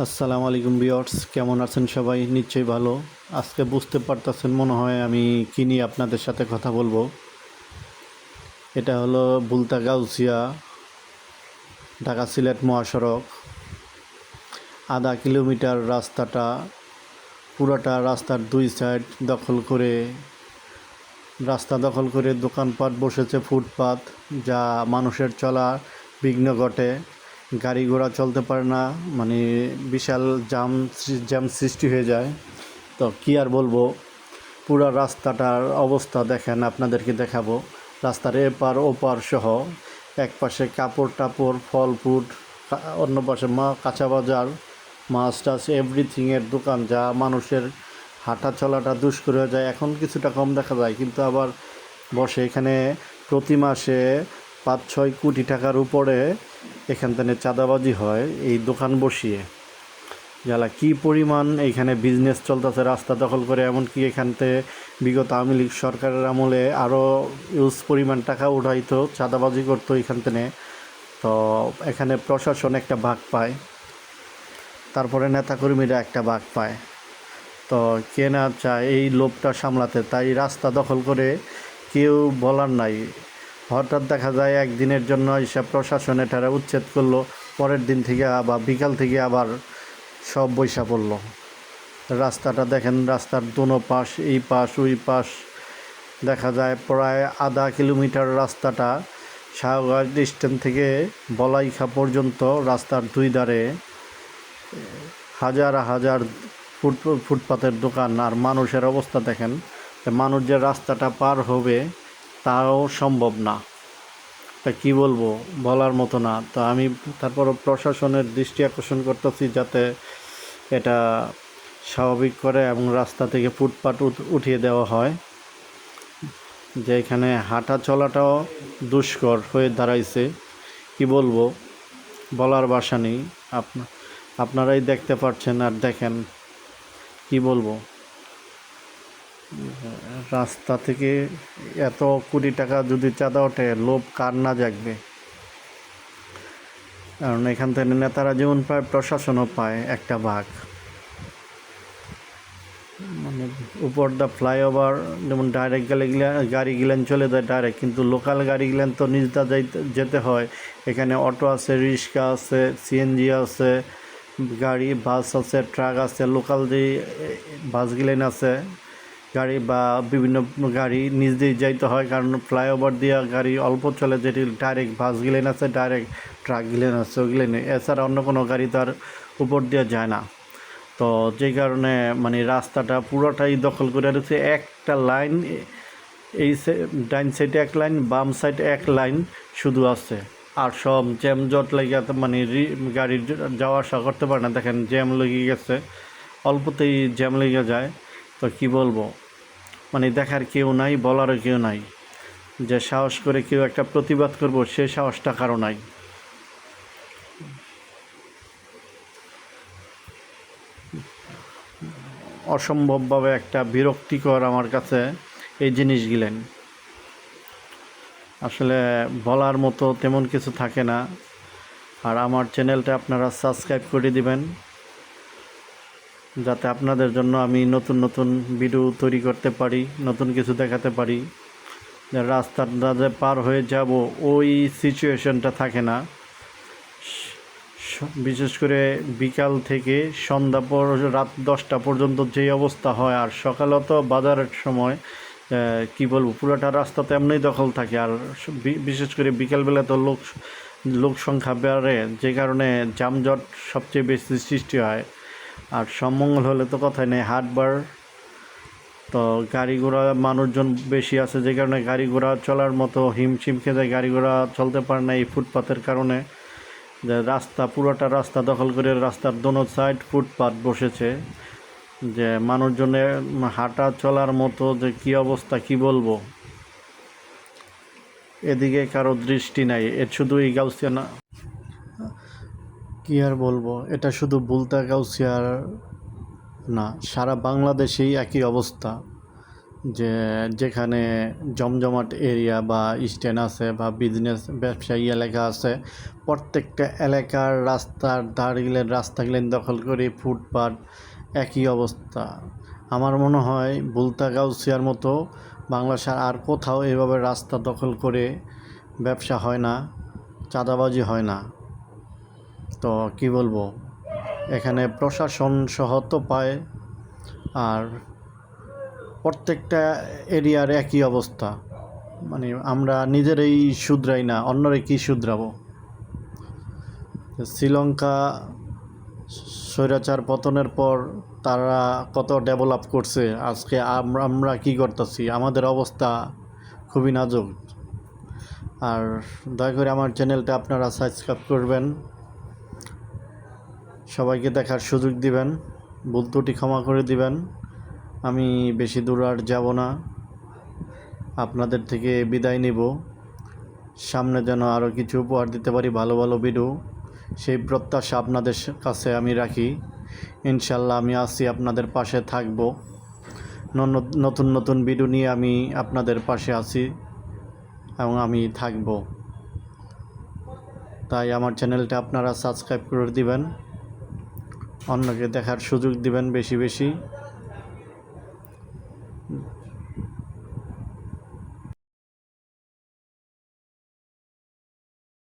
আসসালামু আলাইকুম বিয়ার্স কেমন আছেন সবাই? নিশ্চয়ই ভালো। আজকে বুঝতে পারতেছেন মনে হয় আমি কি নিয়ে আপনাদের সাথে কথা বলব। এটা হলো বুলতা গাউসিয়া, ঢাকা সিলেট মহাসড়ক। আধা কিলোমিটার রাস্তাটা, পুরোটা রাস্তার দুই সাইড দখল করে, রাস্তা দখল করে দোকানপাট বসেছে ফুটপাত, যা মানুষের চলা বিঘ্ন ঘটে। গাড়ি ঘোড়া চলতে পারে না মানে বিশাল জাম জ্যাম সৃষ্টি হয়ে যায়। তো কী আর বলব, পুরো রাস্তাটার অবস্থা দেখেন, আপনাদেরকে দেখাবো। রাস্তার এপার ওপার সহ এক পাশে কাপড় টাপড়, ফল কা- অন্য পাশে মা, কাঁচা বাজার, মাছ টাছ এভরিথিংয়ের দোকান, যা মানুষের হাঁটা চলাটা দুষ্কর হয়ে যায়। এখন কিছুটা কম দেখা যায়, কিন্তু আবার বসে এখানে প্রতি মাসে পাঁচ ছয় কোটি টাকার উপরে এখান থেকে চাঁদাবাজি হয়, এই দোকান বসিয়ে। যারা কি পরিমাণ এইখানে বিজনেস চলতেছে, রাস্তা দখল করে, এমনকি এখান থেকে বিগত আওয়ামী লীগ সরকারের আমলে আরও ইউজ পরিমাণ টাকা উঠাইতো, চাঁদাবাজি করতো এখান থেকে। তো এখানে প্রশাসন একটা ভাগ পায়, তারপরে নেতাকর্মীরা একটা ভাগ পায়। তো কে না চায় এই লোভটা সামলাতে, তাই রাস্তা দখল করে কেউ বলার নাই। হঠাৎ দেখা যায় একদিনের জন্য এসব প্রশাসন এটারা উচ্ছেদ করল, পরের দিন থেকে আবার, বিকাল থেকে আবার সব বৈশা পড়ল। রাস্তাটা দেখেন, রাস্তার দোনো পাশ, এই পাশ, ওই পাশ। দেখা যায় প্রায় আধা কিলোমিটার রাস্তাটা শাহবাগ স্ট্যান্ড থেকে বলাইখা পর্যন্ত রাস্তার দুই ধারে হাজার হাজার ফুট ফুটপাতের দোকান। আর মানুষের অবস্থা দেখেন মানুষ যে রাস্তাটা পার হবে তাও সম্ভব না। তা কী বলব? বলার মতো না। তো আমি তারপর প্রশাসনের দৃষ্টি আকর্ষণ করতেছি যাতে এটা স্বাভাবিক করে এবং রাস্তা থেকে ফুটপাত উঠ- উঠিয়ে দেওয়া হয়। যে এখানে হাঁটা চলাটাও দুষ্কর হয়ে দাঁড়াইছে। কি বলব? বলার বাসা নেই। আপনা আপনারাই দেখতে পাচ্ছেন আর দেখেন। কি বলব? রাস্তা থেকে এত কোটি টাকা যদি চাঁদা ওঠে, লোভ কার না জাগবে? কারণ এখান থেকে নেতারা যেমন পায়, প্রশাসনও পায় একটা ভাগ। মানে উপর দ্য ফ্লাইওভার, যেমন ডাইরেক্ট গেলে গাড়ি গিলেন চলে যায় ডাইরেক্ট কিন্তু লোকাল গাড়ি গিলেন তো নিজদা যাইতে, যেতে হয়। এখানে অটো আছে, রিক্সা আছে সিএনজি আছে, গাড়ি বাস আছে ট্রাক আছে লোকাল যে বাস গিলেন আছে। গাড়ি বা বিভিন্ন গাড়ি নিজ দিয়ে যাইতে হয়, কারণ ফ্লাইওভার দিয়ে গাড়ি অল্প চলে যেটি ডাইরেক্ট বাস গিলেন আছে ডাইরেক্ট ট্রাক গিলেন আছে, ওগুলো নেই এছাড়া অন্য কোনো গাড়ি তার উপর দিয়ে যায় না। তো যে কারণে মানে রাস্তাটা পুরোটাই দখল করে রয়েছে একটা লাইন, এই ডাইন সাইডে এক লাইন, বাম সাইডে এক লাইন শুধু আছে। আর সব জ্যাম জট লেগে মানে গাড়ি যাওয়া আসা করতে পারে না। দেখেন জ্যাম লেগে গেছে, অল্পতেই জ্যাম লেগে যায়। তো কি বলব? মানে দেখার কেউ নাই, বলারও কেউ নাই। যে সাহস করে কেউ একটা প্রতিবাদ করব, সে সাহসটা কারও নাই। অসম্ভবভাবে একটা বিরক্তিকর আমার কাছে এই জিনিসগুলেন। আসলে বলার মতো তেমন কিছু থাকে না। আর আমার চ্যানেলটা আপনারা সাবস্ক্রাইব করে দিবেন। যাতে আপনাদের জন্য আমি নতুন নতুন ভিডিও তৈরি করতে পারি, নতুন কিছু দেখাতে পারি। রাস্তাটা যে পার হয়ে যাব, ওই সিচুয়েশনটা থাকে না। বিশেষ করে বিকাল থেকে সন্ধ্যা পর, রাত দশটা পর্যন্ত যেই অবস্থা হয়, আর সকালে তো বাজারের সময় কি বলব, পুরোটা রাস্তা তো এমনিই দখল থাকে। আর বিশেষ করে বিকালবেলা তো লোক লোক সংখ্যা বাড়ে, যে কারণে যানজট সবচেয়ে বেশি সৃষ্টি হয়। আর সমমঙ্গল হলে তো কথাই নেই, হাটবার। তো গাড়ি ঘোড়া মানুষজন বেশি আছে যে কারণে গাড়ি ঘোড়া চলার মতো হিমশিম যায় গাড়ি ঘোড়া চলতে পারে না এই ফুটপাথের কারণে। যে রাস্তা, পুরোটা রাস্তা দখল করে রাস্তার দোনো সাইড ফুটপাত বসেছে। যে মানুষজনের হাঁটা চলার মতো যে কি অবস্থা, কি বলব? এদিকে কারও দৃষ্টি নাই এর শুধু এই গাউসিয়া না কি আর বলব? এটা শুধু বুলতা গাউসিয়ার না, সারা বাংলাদেশেই একই অবস্থা যে যেখানে জমজমাট এরিয়া বা স্ট্যান্ড আছে বা বিজনেস ব্যবসায়ী এলাকা আছে, প্রত্যেকটা এলাকার রাস্তার ধারগুলেন রাস্তাগুলেন দখল করে ফুটপাত একই অবস্থা। আমার মনে হয় বুলতা গাউসিয়ার মতো বাংলাদেশের আর কোথাও এভাবে রাস্তা দখল করে ব্যবসা হয় না, চাঁদাবাজি হয় না। তো কি বলব? এখানে প্রশাসন সহ তো পায়। আর প্রত্যেকটা এরিয়ার একই অবস্থা। মানে আমরা নিজেরাই শুধরাই না, অন্যরা কি শুধরাবো? শ্রীলঙ্কা স্বৈরাচার পতনের পর তারা কত ডেভেলপ করছে, আজকে আমরা আমরা কী করতেছি? আমাদের অবস্থা খুবই নাজুক। আর দয়া করে আমার চ্যানেলটা আপনারা সাবস্ক্রাইব করবেন। সবাইকে দেখার সুযোগ দিবেন, ভুল ত্রুটি ক্ষমা করে দিবেন। আমি বেশি দূর আর যাব না। আপনাদের থেকে বিদায় নিব। সামনে যেন আরও কিছু উপহার দিতে পারি, ভালো ভালো ভিডিও। সেই প্রত্যাশা আপনাদের কাছে আমি রাখি। ইনশাল্লাহ আমি আছি আপনাদের পাশে থাকব। নতুন নতুন ভিডিও নিয়ে আমি আপনাদের পাশে আছি এবং আমি থাকব। তাই আমার চ্যানেলটা আপনারা সাবস্ক্রাইব করে দিবেন। অন্যকে দেখার সুযোগ দিবেন বেশি বেশি।